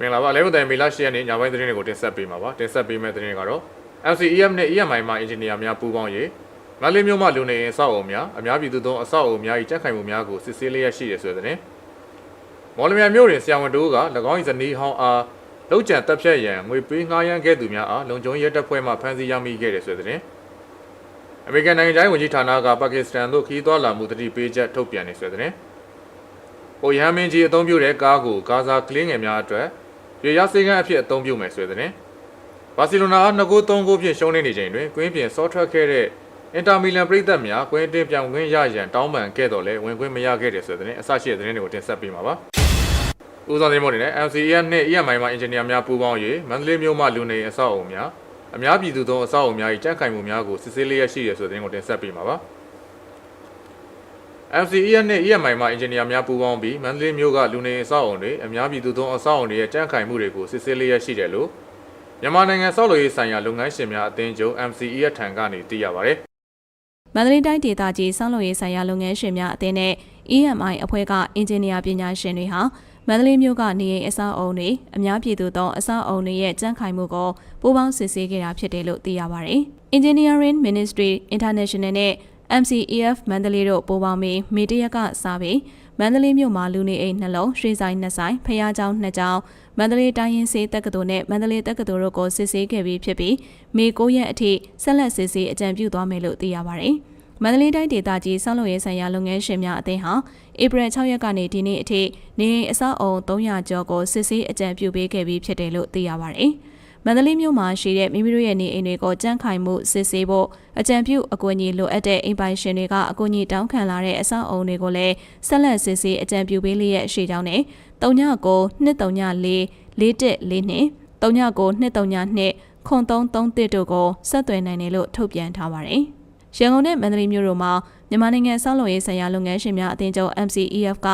မင်္ဂလာပါလဲမတိုင်မေလ10ရက်နေ့ညပိုင်းသတင်းတွေကိုတင်ဆက်ပေးမှာပါတင်ဆက်ပေးမယ့်သတင်းတွေကတော့ LCEM နဲ့ EMI မှာအင်ဂျင်နီယာများပူးပေါင်းရေးမန္တလေးမြို့မှလူနေအဆောက်အအုံများအများပြည်သူသုံးအဆောက်အအုံများ၏ကြက်ခိုင်မှုများကိုစစ်ဆေးလျက်ရှိရဆိုတဲ့သတင်းမော်လမြိုင်မြို့တွင်ဆရာဝန်တို့က၎င်း၏ဇနီးဟောင်းအားလောက်ကျန်တပ်ဖြတ်ရန်ငွေပေးငှားရမ်းခဲ့သူများအားလုံခြုံရေးတပ်ဖွဲ့မှဖမ်းဆီးရမိခဲ့တယ်ဆိုတဲ့သတင်းအမေရိကန်နိုင်ငံသားဝန်ကြီးဌာနကပါကစ္စတန်သို့ခီးသွွာလာမှုတတိပေးချက်ထုတ်ပြန်နေဆိုတဲ့သတင်းပိုရဟမင်းကြီးအသုံးပြုတဲ့ကားကိုဂါဇာကလင်းငယ်များအတွက် ရေရစေကန်းအဖြစ်အသုံးပြုမယ်ဆိုတဲ့။ဘာစီလိုနာအား2ဂိုး3ဂိုးဖြင့်ရှုံးနေချိန်တွင်ကွင်းပြင်ဆော့ထွက်ခဲ့တဲ့အင်တာမီလန်ပြည်သက်များကွင်းတင်ပြောင်းခွင့်ရရန်တောင်းပန်ခဲ့တော်လဲဝင်ခွင့်မရခဲ့တယ်ဆိုတဲ့အစရှိတဲ့သတင်းတွေကိုတင်ဆက်ပေးမှာပါ။ဦးဆောင်သတင်းမို့နေနဲ့ MCEM နဲ့ EMI မှာအင်ဂျင်နီယာများပူးပေါင်း၍မန္တလေးမြို့မှလူနေအဆောက်အအုံများအများပြည်သူသုံးအဆောက်အအုံများ၏ကြန့်ခိုင်မှုများကိုစစ်ဆေးလျက်ရှိရဆိုတဲ့သတင်းကိုတင်ဆက်ပေးမှာပါ။ MCEN နဲ့ EMI မှာအင်ဂျင်နီယာများပူးပေါင်းပြီးမန္တလေးမြို့ကလူနေအဆောက်အုံတွေအများပြည်သူသုံးအဆောက်အုံတွေရဲ့တန့်ခိုင်မှုတွေကိုစစ်ဆေးလျက်ရှိတယ်လို့မြန်မာနိုင်ငံဆောက်လုပ်ရေးဆိုင်ရာလုပ်ငန်းရှင်များအသင်းချုပ် MCE ထံကနေသိရပါဗျ။မန္တလေးတိုင်းဒေသကြီးစောင်းလုံရေးဆိုင်ရာလုပ်ငန်းရှင်များအသင်းနဲ့ EMI အဖွဲ့ကအင်ဂျင်နီယာပညာရှင်တွေဟာမန္တလေးမြို့ကနေအိမ်အဆောက်အုံတွေအများပြည်သူသောအဆောက်အုံတွေရဲ့ကြန့်ခိုင်မှုကိုပူးပေါင်းစစ်ဆေးခဲ့တာဖြစ်တယ်လို့သိရပါတယ်။ Engineering Ministry International နဲ့ MCEF မန္တလေးတို့ပူးပေါင်းပြီးမေတရကစားပြီးမန္တလေးမြို့မှာလူနေအိမ်နှလုံးရွှေဆိုင်နှစ်ဆိုင်ဖျားကျောင်းနှစ်ကျောင်းမန္တလေးတိုင်းရင်းစေးတက္ကသိုလ်နဲ့မန္တလေးတက္ကသိုလ်တို့ကိုစစ်ဆေးခဲ့ပြီးဖြစ်ပြီးမေ9ရက်အထိဆက်လက်စစ်ဆေးအကြံပြုသွားမယ်လို့သိရပါတယ်။မန္တလေးတိုင်းဒေသကြီးဆောက်လုပ်ရေးဆိုင်ရာလုပ်ငန်းရှင်များအသင်းဟာဧပြီ6ရက်ကနေဒီနေ့အထိနေအိမ်အဆောက်အုံ300ကျော်ကိုစစ်ဆေးအကြံပြုပေးခဲ့ပြီးဖြစ်တယ်လို့သိရပါတယ်။ မန္တလေးမြို့မှာရှိတဲ့မိမိတို့ရဲ့နေအိမ်တွေကိုကြန့်ခိုင်မှုစစ်ဆေးဖို့အကြံပြုအကူအညီလိုအပ်တဲ့အိမ်ပိုင်ရှင်တွေကအကူအညီတောင်းခံလာတဲ့အဆောက်အအုံတွေကိုလည်းဆက်လက်စစ်ဆေးအကြံပြုပေးလျက်ရှိကြောင်းနဲ့39 234 4142 39 232ခွန်333တို့ကိုဆက်သွယ်နိုင်တယ်လို့ထုတ်ပြန်ထားပါတယ်။ရန်ကုန်နဲ့မန္တလေးမြို့တို့မှာမြန်မာနိုင်ငံဆောက်လုပ်ရေးဆိုင်ရာလုပ်ငန်းရှင်များအသင်းချုပ် MCEF က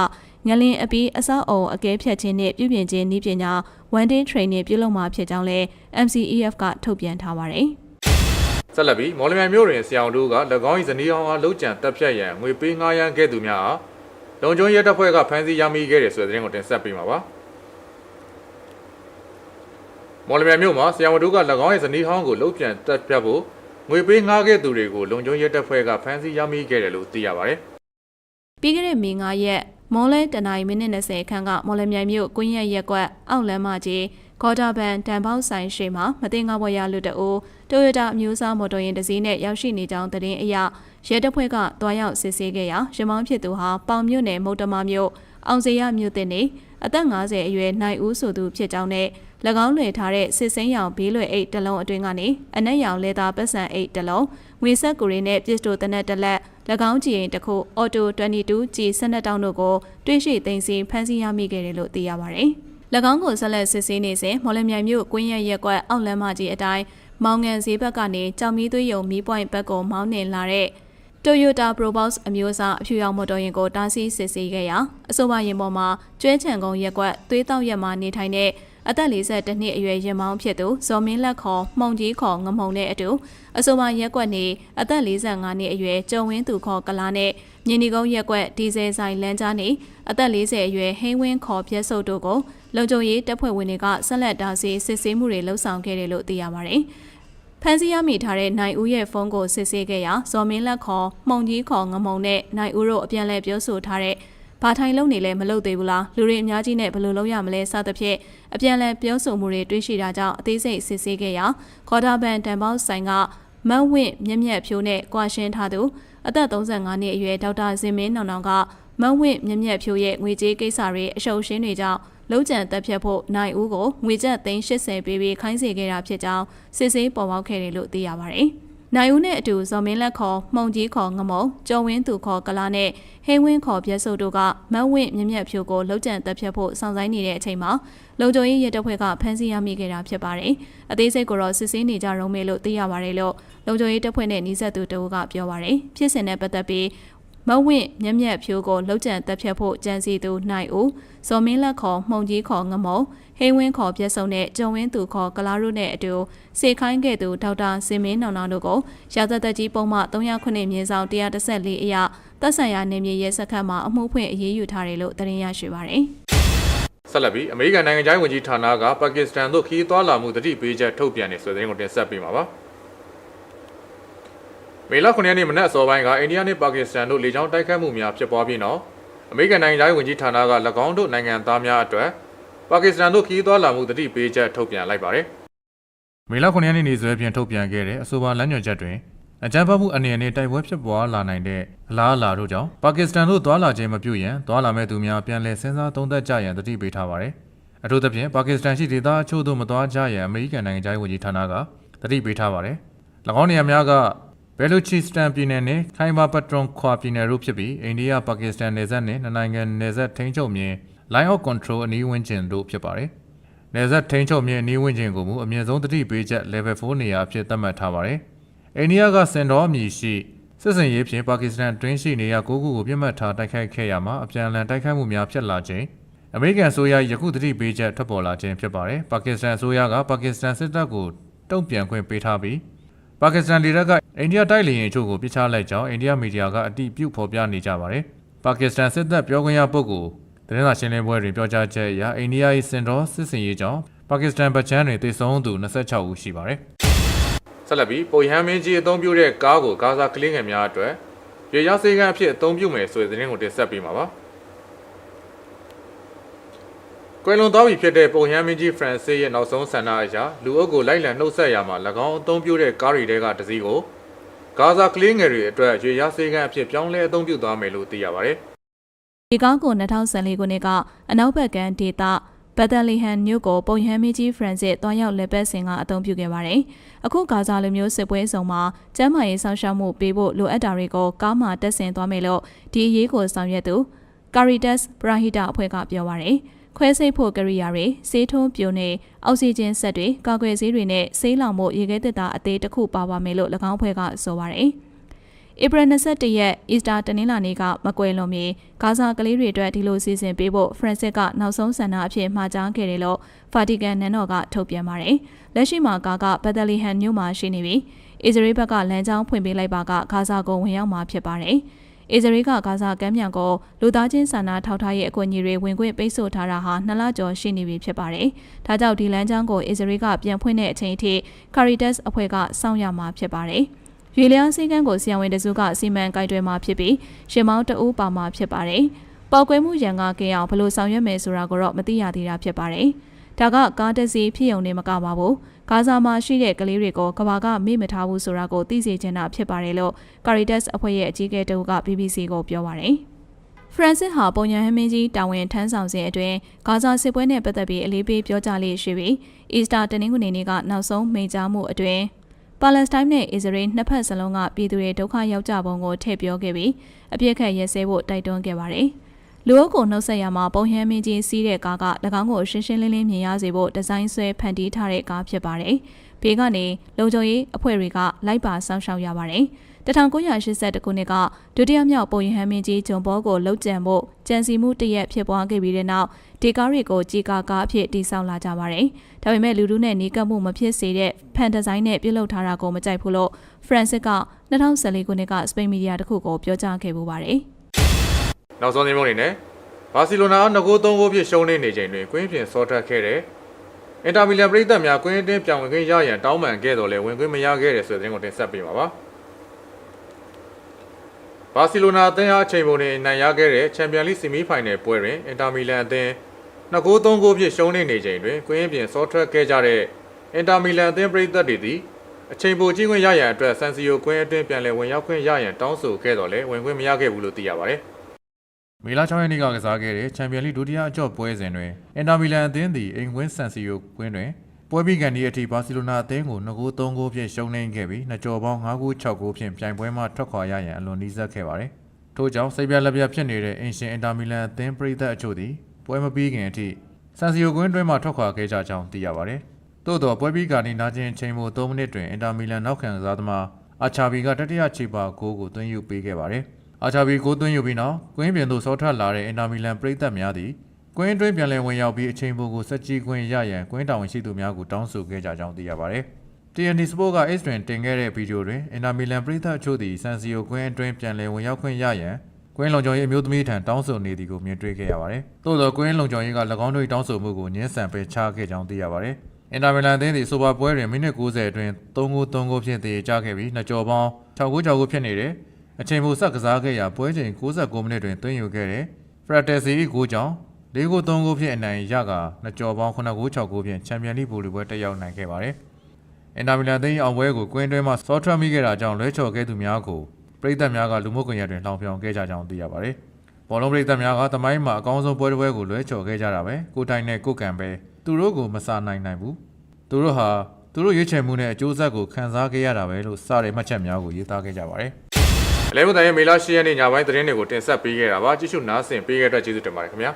ငလင်အပြီးအဆောက်အုံအကဲဖြတ်ခြင်းနဲ့ပြုပြင်ခြင်းနည်းပညာ one day training ပြုလုပ်မှာဖြစ်ကြောင်းလည်း MCEF ကထုတ်ပြန်ထားပါတယ်။ဆက်လက်ပြီးမော်လမြိုင်မြို့တွင်ဆရာဝန်တို့က၎င်း၏ဇနီးအောင်အားလှုပ်ကြံတပ်ဖြတ်ရန်ငွေပေးငှားရမ်းခဲ့သူများအားလုံခြုံရေးတပ်ဖွဲ့ကဖမ်းဆီးရမိခဲ့တယ်ဆိုတဲ့သတင်းကိုတင်ဆက်ပေးမှာပါ။မော်လမြိုင်မြို့မှာဆရာဝန်တို့က၎င်း၏ဇနီးဟောင်းကိုလှုပ်ကြံတပ်ဖြတ်ဖို့ငွေပေးငှားခဲ့သူတွေကိုလုံခြုံရေးတပ်ဖွဲ့ကဖမ်းဆီးရမိခဲ့တယ်လို့သိရပါတယ်။ပြီးခဲ့တဲ့မေ9ရက် မွန်လဲတနင်္လာမိနစ်20ခန့်ကမော်လမြိုင်မြို့ကွင်းရက်ရက်ကွက်အောက်လမ်းမကြီးဂေါ်တာဘန်တန်ပေါက်ဆိုင်ရှိမှာမတင်ကားဘွယ်ရလူတအိုတိုယိုတာအမျိုးအစားမော်တော်ယာဉ်တစ်စီးနဲ့ရောက်ရှိနေကြောင်းသတင်းအရရဲတပ်ဖွဲ့ကတွားရောက်စစ်ဆေးခဲ့ရာရမောင်းဖြစ်သူဟာပေါင်မြို့နယ်မုတ်တမမြို့အောင်စေရမြို့တင်နေအသက်50အရွယ်နိုင်ဦးဆိုသူဖြစ်ကြောင်းနဲ့၎ င်းလွှဲထားတဲ့စစ်စိမ်းရောင်ဘေးလွယ်အိတ်တစ်လုံးအတွင်းကနေအနက်ရောင်လေသာပတ်စံအိတ်တစ်လုံးငွေဆက်ကူရီနဲ့ပစ္စတိုတနက်တစ်လက်၎င်းကြည်ရင်တစ်ခုအော်တို22 G 12တောင်းတို့ကိုတွေ့ရှိသိမ်းဆည်းဖမ်းဆီးရမိခဲ့တယ်လို့သိရပါတယ်။၎င်းကိုဆက်လက်စစ်ဆေးနေစဉ်မော်လမြိုင်မြို့ကွင်းရက်ရက်ကွက်အောက်လမ်းမကြီးအတိုင်းမောင်ငံဈေးဘက်ကနေကြောင်မီးသွေးယုံမီးပွိုင်ဘက်ကိုမောင်းနှင်လာတဲ့ Toyota Probox အမျိုးအစားအဖြူရောင်မော်တော်ယာဉ်ကိုတားဆီးစစ်ဆေးခဲ့ရာအဆိုပါယာဉ်ပေါ်မှာကျွဲချံကုန်းရက်ကွက်သွေးတောက်ရက်မှာနေထိုင်တဲ့ အသက်42နှစ်အရွယ်ရင်မောင်းဖြစ်သူဇော်မင်းလက်ခေါ်မှုံကြီးခေါ်ငမုံနဲ့အတူအဆိုပါရက်ကွက်နေအသက်45နှစ်အရွယ်ကျုံဝင်းသူခေါ်ကလာနဲ့မြင်းဒီကုန်းရက်ကွက်ဒီဇယ်ဆိုင်လမ်းကြားနေအသက်40အရွယ်ဟိန်းဝင်းခေါ်ပြက်စုပ်တို့ကိုလုံခြုံရေးတပ်ဖွဲ့ဝင်တွေကဆက်လက်တားဆီးစစ်ဆေးမှုတွေလှုပ်ဆောင်ခဲ့တယ်လို့သိရပါတယ်။ဖန်စီရမိထားတဲ့နိုင်ဦးရဲ့ဖုန်းကိုစစ်ဆေးခဲ့ရာဇော်မင်းလက်ခေါ်မှုံကြီးခေါ်ငမုံနဲ့နိုင်ဦးတို့အပြန်အလှန်ပြောဆိုထားတဲ့ ဘာထိုင်လုံးနေလဲမလုပ်သေးဘူးလားလူတွေအများကြီးနဲ့ဘယ်လိုလုပ်ရမလဲစသဖြင့်အပြန်အလှန်ပြောဆိုမှုတွေတွေ့ရှိတာကြောင့်အသေးစိတ်စစ်ဆေးခဲ့ရာခေါ်တာဘန်တန်ပေါက်ဆိုင်ကမတ်ဝင့်မြက်မြက်ဖြိုးနဲ့ကွာရှင်းထားသူအသက်35နှစ်အရွယ်ဒေါက်တာဇင်မင်းနောင်နောင်ကမတ်ဝင့်မြက်မြက်ဖြိုးရဲ့ငွေကြေးကိစ္စတွေအရှုပ်ရှင်းတွေကြောင့်လုံးကျန်တက်ဖြတ်ဖို့နိုင်ဦးကိုငွေကျပ်သိန်း80ပေးပြီးခိုင်းစေခဲ့တာဖြစ်ကြောင်းစစ်ဆေးပေါ်ပေါက်ခဲ့တယ်လို့သိရပါတယ်။ နိုင်ဦးနဲ့အတူဇော်မင်းလက်ခေါ်မှုံကြီးခေါ်ငမုံကျော်ဝင်းသူခေါ်ကလာနဲ့ဟိန်းဝင်းခေါ်ပြက်စုပ်တို့ကမတ်ဝင့်မြက်မြက်ဖြိုးကိုလုံးကျန်တက်ဖြတ်ဖို့စောင့်ဆိုင်းနေတဲ့အချိန်မှာလုံခြုံရေးရဲတပ်ဖွဲ့ကဖမ်းဆီးရမိခဲ့တာဖြစ်ပါတယ်။အသေးစိတ်ကိုတော့စစ်ဆေးနေကြရုံပဲလို့သိရပါတယ်လို့လုံခြုံရေးတပ်ဖွဲ့နဲ့နှီးဆက်သူတအုပ်ကပြောပါတယ်။ဖြစ်စဉ်နဲ့ပတ်သက်ပြီး မဝင့်မြက်မြက်ဖြိုးကိုလှုပ်ကြံတက်ဖြတ်ဖို့ကြံစီသူနိုင်ဦးဇော်မင်းလက်ခေါ်မှုံကြီးခေါ်ငမုံဟိန်းဝင်းခေါ်ပြက်စုံနဲ့ကျုံဝင်းသူခေါ်ကလာရုနဲ့အတူစေခိုင်းခဲ့သူဒေါက်တာစင်မင်းနောင်နောင်တို့ကိုရာဇသက်ကြီးပုံမှ309မြင်းဆောင်114အရာတပ်ဆိုင်ရာနေမြေရဲစခန်းမှာအမှုဖွင့်အရေးယူထားတယ်လို့သတင်းရရှိပါရယ်ဆက်လက်ပြီးအမေရိကန်နိုင်ငံခြားရေးဝန်ကြီးဌာနကပါကစ္စတန်သို့ခရီးသွားလာမှုတတိပေးချက်ထုတ်ပြန်နေဆိုတဲ့သတင်းကိုတင်ဆက်ပေးမှာပါ မေလ9ရက်နေ့မနက်အစောပိုင်းကအိန္ဒိယနဲ့ပါကစ္စတန်တို့လေကြောင်းတိုက်ခိုက်မှုများဖြစ်ပွားပြီးနောက်အမေရိကန်နိုင်ငံခြားရေးဝန်ကြီးဌာနက၎င်းတို့နိုင်ငံသားများအတွက်ပါကစ္စတန်တို့ခရီးသွားလာမှုတတိပေးချက်ထုတ်ပြန်လိုက်ပါတယ်မေလ9ရက်နေ့နေ့စွဲဖြင့်ထုတ်ပြန်ခဲ့တဲ့အဆိုပါလမ်းညွှန်ချက်တွင်အကြမ်းဖက်မှုအနေနဲ့တိုက်ပွဲဖြစ်ပွားလာနိုင်တဲ့အလားအလာတို့ကြောင့်ပါကစ္စတန်တို့သွာလာခြင်းမပြုရန်သွာလာမဲ့သူများပြန်လည်စဉ်းစားသုံးသပ်ကြရန်တတိပေးထားပါတယ်။အထူးသဖြင့်ပါကစ္စတန်ရှိဒေသအချို့သို့မသွားကြရန်အမေရိကန်နိုင်ငံသားဝန်ကြီးဌာနကတတိပေးထားပါတယ်။၎င်းနေရာများက ဘယ်လိုချီစတန်ပြည်နယ်နဲ့ခိုင်ဘာပထရွန်ခွာပြည်နယ်တို့ဖြစ်ပြီးအိန္ဒိယပါကစ္စတန်နယ်စပ်နဲ့နှစ်နိုင်ငံနယ်စပ်ထိန်းချုပ်မြင် line of control အနီးဝန်းကျင်တို့ဖြစ်ပါတယ်။နယ်စပ်ထိန်းချုပ်မြင်အနီးဝန်းကျင်ကိုမူအမြင့်ဆုံးတတိပေးချက် level 4နေရာအဖြစ်သတ်မှတ်ထားပါတယ်။အိန္ဒိယကစင်တော်အမည်ရှိစစ်စင်ရေးဖြင့်ပါကစ္စတန်အတွင်းရှိနေရ၉ခုကိုပြစ်မှတ်ထားတိုက်ခိုက်ခဲ့ရမှာအပြန်အလှန်တိုက်ခိုက်မှုများဖြစ်လာခြင်းအမေရိကန်အစိုးရယခုသတိပေးချက်ထွက်ပေါ်လာခြင်းဖြစ်ပါတယ်ပါကစ္စတန်အစိုးရကပါကစ္စတန်စစ်တပ်ကိုတုံ့ပြန်ခွင့်ပေးထားပြီး ပါကစ္စတန်လေတပ်ကအိန္ဒိယတိုက်လေယာဉ်အချို့ကိုပြစ်ချလိုက်ကြောင်းအိန္ဒိယမီဒီယာကအတိပြုဖော်ပြနေကြပါတယ်ပါကစ္စတန်စစ်တပ်ပြောခွင့်ရပုဂ္ဂိုလ်သတင်းစာရှင်းလင်းပွဲတွင်ပြောကြားချက်အရအိန္ဒိယ၏စင်တော်စစ်စင်ရေးကြောင့်ပါကစ္စတန်ဗချမ်းတွင်တိုက်ဆုံသူ26ဦးရှိပါတယ်ဆက်လက်ပြီးပုံရဟန်းမင်းကြီးအသုံးပြုတဲ့ကားကိုဂါဇာကလင်းငယ်များအတွက်ရေရစေကန်းအဖြစ်အသုံးပြုမယ်ဆိုတဲ့သတင်းကိုတင်ဆက်ပေးမှာပါ။ ကွယ်လွန်သွားပြီဖြစ်တဲ့ပုံရဟန်းမင်းကြီးဖရန်စစ်ရဲ့နောက်ဆုံးဆန္ဒအရလူအုပ်ကိုလိုက်လံနှုတ်ဆက်ရမှာ၎င်းအသုံးပြုတဲ့ကားတွေတဲကတစ်စီးကိုဂါဇာကလင်းငယ်တွေအတွက်ရေရစေကန်းအဖြစ်ပြောင်းလဲအသုံးပြုသွားမယ်လို့သိရပါတယ်။ဒီကောင်းကို2014ခုနှစ်ကအနောက်ဘက်ကဒေသဘက်ဒလီဟန်မြို့ကိုပုံရဟန်းမင်းကြီးဖရန်စစ်တွားရောက်လက်ပတ်စင်ကအသုံးပြုခဲ့ပါတယ်။အခုဂါဇာလိုမျိုးစစ်ပွဲဆောင်မှာကျမ်းမာရေးဆောင်ရှောက်မှုပေးဖို့လိုအပ်တာတွေကိုကားမှတက်ဆင်သွားမယ်လို့ဒီအရေးကိုဆောင်ရွက်သူ Caritas Brahita အဖွဲ့ကပြောပါတယ်။ ခွဲစိတ်ဖို့ကရိယာတွေဆေးထုံးပြိုနေအောက်ဆီဂျင်စက်တွေကာကွယ်ဆေးတွေနဲ့ဆေးလောင်မှုရေခဲသစ်သားအသေးတစ်ခုပါပါမယ်လို့၎င်းအဖွဲ့ကဆိုပါတယ်။ဧပြီ21ရက်အီစတာတနင်္လာနေ့ကမကွယ်လွန်ပြီးဂါဇာကလေးတွေအတွက်ဒီလိုစီစဉ်ပေးဖို့ဖရန်စစ်ကနောက်ဆုံးဆန္ဒအဖြစ်မှာကြားခဲ့တယ်လို့ဖာတီကန်နန်းတော်ကထုတ်ပြန်ပါတယ်။လက်ရှိမှာကာကဘက်ဒလီဟန်မြို့မှာရှိနေပြီးအစ္စရေးဘက်ကလမ်းကြောင်းဖွင့်ပေးလိုက်ပါကဂါဇာကိုဝင်ရောက်မှာဖြစ်ပါတယ်။ အစ္စရေးကဂါဇာကမ်းမြောင်ကိုလူသားချင်းစာနာထောက်ထားရေးအကူအညီတွေဝင်ခွင့်ပိတ်ဆို့ထားတာဟာနှစ်လကျော်ရှိနေပြီဖြစ်ပါတယ်။ဒါကြောင့်ဒီလမ်းကြောင်းကိုအစ္စရေးကပြန်ဖွင့်တဲ့အချိန်အထိ Caritas အဖွဲ့ကစောင့်ရမှာဖြစ်ပါတယ်။ရွေလျားစည်းကမ်းကိုဆီယံဝင်တစုကစီမံကိုင်တွယ်မှာဖြစ်ပြီးရှင်မောင်းတအူးပါမှာဖြစ်ပါတယ်။ပေါက်ကွဲမှုရန်ကကင်းအောင်ဘလို့ဆောင်ရွက်မယ်ဆိုတာကိုတော့မသိရသေးတာဖြစ်ပါတယ်။ ဒါကကားတစ်စီးဖြစ်ုံနေမကပါဘူး။ဂါဇာမှာရှိတဲ့ကလေးတွေကိုကဘာကမေ့မထားဘူးဆိုတာကိုသိစေချင်တာဖြစ်ပါတယ်လို့ Caritas အဖွဲ့ရဲ့အကြီးအကဲတဦးက BBC ကိုပြောပါတယ်။ဖရန်စစ်ဟာပုံညာဟမင်းကြီးတာဝန်ထမ်းဆောင်စဉ်အတွင်းဂါဇာစစ်ပွဲနဲ့ပတ်သက်ပြီးအလေးပေးပြောကြားလေးရှိပြီးအီစတာတနင်္ဂနွေနေ့ကနောက်ဆုံးမိန့်ကြားမှုအတွင်းပါလက်စတိုင်းနဲ့အစ္စရေးနှစ်ဖက်စလုံးကပြည်သူတွေဒုက္ခရောက်ကြပုံကိုထည့်ပြောခဲ့ပြီးအပြစ်ခတ်ရဲစဲဖို့တိုက်တွန်းခဲ့ပါတယ်။ လူအုပ်ကိုနှုတ်ဆက်ရမှာပုံဟမ်းမင်းကြီးစီးတဲ့ကားက၎င်းကိုရှင်းရှင်းလင်းလင်းမြင်ရစေဖို့ဒီဇိုင်းဆွဲဖန်တီးထားတဲ့ကားဖြစ်ပါတယ်။ဘေးကနေလုံခြုံရေးအဖွဲ့တွေကလိုက်ပါစောင့်ရှောက်ရပါတယ်။1982ခုနှစ်ကဒုတိယမြောက်ပုံရဟန်းမင်းကြီးဂျွန်ဘောကိုလှုပ်ကြံဖို့ကြံစီမှုတရက်ဖြစ်ပွားခဲ့ပြီးတဲ့နောက်ဒီကားတွေကိုကြီးကာကားအဖြစ်တည်ဆောက်လာကြပါတယ်။ဒါပေမဲ့လူလူနဲ့နီးကပ်မှုမဖြစ်စေတဲ့ဖန်ဒီဇိုင်းနဲ့ပြုလုပ်ထားတာကိုမကြိုက်ဘူးလို့ဖရန်စစ်က2014ခုနှစ်ကစပိန်မီဒီယာတစ်ခုကိုပြောကြားခဲ့ပူပါတယ်။ နောက်ဆုံးသတင်းတွေနဲ့ဘာစီလိုနာငကိုးသုံးကိုဖြစ်ရှုံးနေနေချိန်တွင်ကွင်းပြင်စောထွက်ခဲ့တဲ့အင်တာမီလန်ပြည်သက်များကွင်းအတွင်းပြောင်းဝင်ခွင့်ရရန်တောင်းပန်ခဲ့တော်လဲဝင်ခွင့်မရခဲ့တဲ့ဆိုတဲ့သတင်းကိုတင်ဆက်ပေးပါပါဘာစီလိုနာအသင်းအားအချိန်ပုံနဲ့နိုင်ရခဲ့တဲ့ချန်ပီယံလိဆီမီဖိုင်နယ်ပွဲတွင်အင်တာမီလန်အသင်းနှစ်ကိုးသုံးကိုဖြစ်ရှုံးနေနေချိန်တွင်ကွင်းပြင်စောထွက်ခဲ့ကြတဲ့အင်တာမီလန်အသင်းပြည်သက်တွေသည်အချိန်ပိုကြီးခွင့်ရရန်အတွက်ဆန်စီယိုကွင်းအတွင်းပြန်လည်ဝင်ရောက်ခွင့်ရရန်တောင်းဆိုခဲ့တော်လဲဝင်ခွင့်မရခဲ့ဘူးလို့သိရပါတယ် မေလ6ရက်နေ့ကကစားခဲ့တဲ့ချန်ပီယံလိဒုတိယအကြော့ပွဲစဉ်တွင်အင်တာမီလန်အသင်းသည်အိမ်ကွင်းဆန်စီယိုကွင်းတွင်ပွဲပြီးကန်ဒီအထိဘာစီလိုနာအသင်းကို2ဂိုး3ဂိုးဖြင့်ရှုံးနိမ့်ခဲ့ပြီးနှစ်ကြော်ပေါင်း5ဂိုး6ဂိုးဖြင့်ပြိုင်ပွဲမှထွက်ခွာရရန်အလွန်နီးစပ်ခဲ့ပါတယ်။ထို့ကြောင့်စိတ်ပြလက်ပြဖြစ်နေတဲ့အင်ရှင်အင်တာမီလန်အသင်းပရိသတ်အချို့သည်ပွဲမပြီးခင်အထိဆန်စီယိုကွင်းတွင်းမှထွက်ခွာခဲ့ကြကြောင်းသိရပါတယ်။သို့သောပွဲပြီးကန်ဒီနာကျင်အချိန်မို3မိနစ်တွင်အင်တာမီလန်နောက်ခံကစားသမားအာချာဘီကတတိယခြေပါဂိုးကိုသွင်းယူပေးခဲ့ပါတယ်။ အာချာဘီကိုသွင်းယူပြီးနောက်ကွင်းပြင်သို့ဆောထွက်လာတဲ့အင်တာမီလန်ပရိသတ်များသည်ကွင်းအတွင်းပြန်လည်ဝင်ရောက်ပြီးအချိန်ပိုကိုစက်ကြီးကွင်းရရန်ကွင်းတာဝန်ရှိသူများကိုတောင်းဆိုခဲ့ကြကြောင်းသိရပါတယ်။ TNT Sport က X တွင်တင်ခဲ့တဲ့ဗီဒီယိုတွင်အင်တာမီလန်ပရိသတ်အချို့သည်ဆန်စီယိုကွင်းအတွင်းပြန်လည်ဝင်ရောက်ခွင့်ရရန်ကွကွင်းလုံခြုံရေးအမျိုးသမီးထံတောင်းဆိုနေသည်ကိုမြင်တွေ့ခဲ့ရပါတယ်။သို့သောကွင်းလုံခြုံရေးက၎င်းတို့၏တောင်းဆိုမှုကိုညှင်းဆန်ပယ်ချခဲ့ကြောင်းသိရပါတယ်။အင်တာမီလန်အသင်းသည်ဆိုပါပွဲတွင်မိနစ်90အတွင်း3ဂိုး3ဂိုးဖြင့်တည်ကြခဲ့ပြီးနှစ်ကြော်ပေါင်း6ဂိုး6ဂိုးဖြစ်နေတယ်။ အချိန်ပိုဆက်ကစားခဲ့ရာပွဲချိန်69မိနစ်တွင်သွင်းယူခဲ့တဲ့ဖရက်တယ်စီ၏ဂိုးကြောင့်၄ဂိုး3ဂိုးဖြင့်အနိုင်ရကနှစ်ကြော်ပေါင်း9ဂိုး6ဂိုးဖြင့်ချန်ပီယံလိဗိုလ်ပွဲတက်ရောက်နိုင်ခဲ့ပါတယ်။အင်တာမီလန်အသင်း၏အောင်ပွဲကိုကွင်းတွင်းမှစောထွက်မိခဲ့တာကြောင့်လွဲချော်ခဲ့သူများကိုပရိသတ်များကလူမှုကွန်ရက်တွင်လှောင်ပြောင်ခဲ့ကြကြောင်းသိရပါတယ်။ဘောလုံးပရိသတ်များကတမိုင်းမှာအကောင်းဆုံးပွဲတစ်ပွဲကိုလွဲချော်ခဲ့ကြတာပဲကိုတိုင်နဲ့ကိုကံပဲသူတို့ကိုမစာနိုင်နိုင်ဘူး။သူတို့ဟာသူတို့ရွေးချယ်မှုနဲ့အကျိုးဆက်ကိုခံစားခဲ့ရတာပဲလို့စတဲ့မှတ်ချက်များကိုရေးသားခဲ့ကြပါတယ်။ အလဲမတန်ရဲ့မေလ10ရက်နေ့ညပိုင်းသတင်းတွေကိုတင်ဆက်ပေးခဲ့တာပါကြည့်ရှုနားဆင်ပေးခဲ့တဲ့အတွက်ကျေးဇူးတင်ပါတယ်ခင်ဗျာ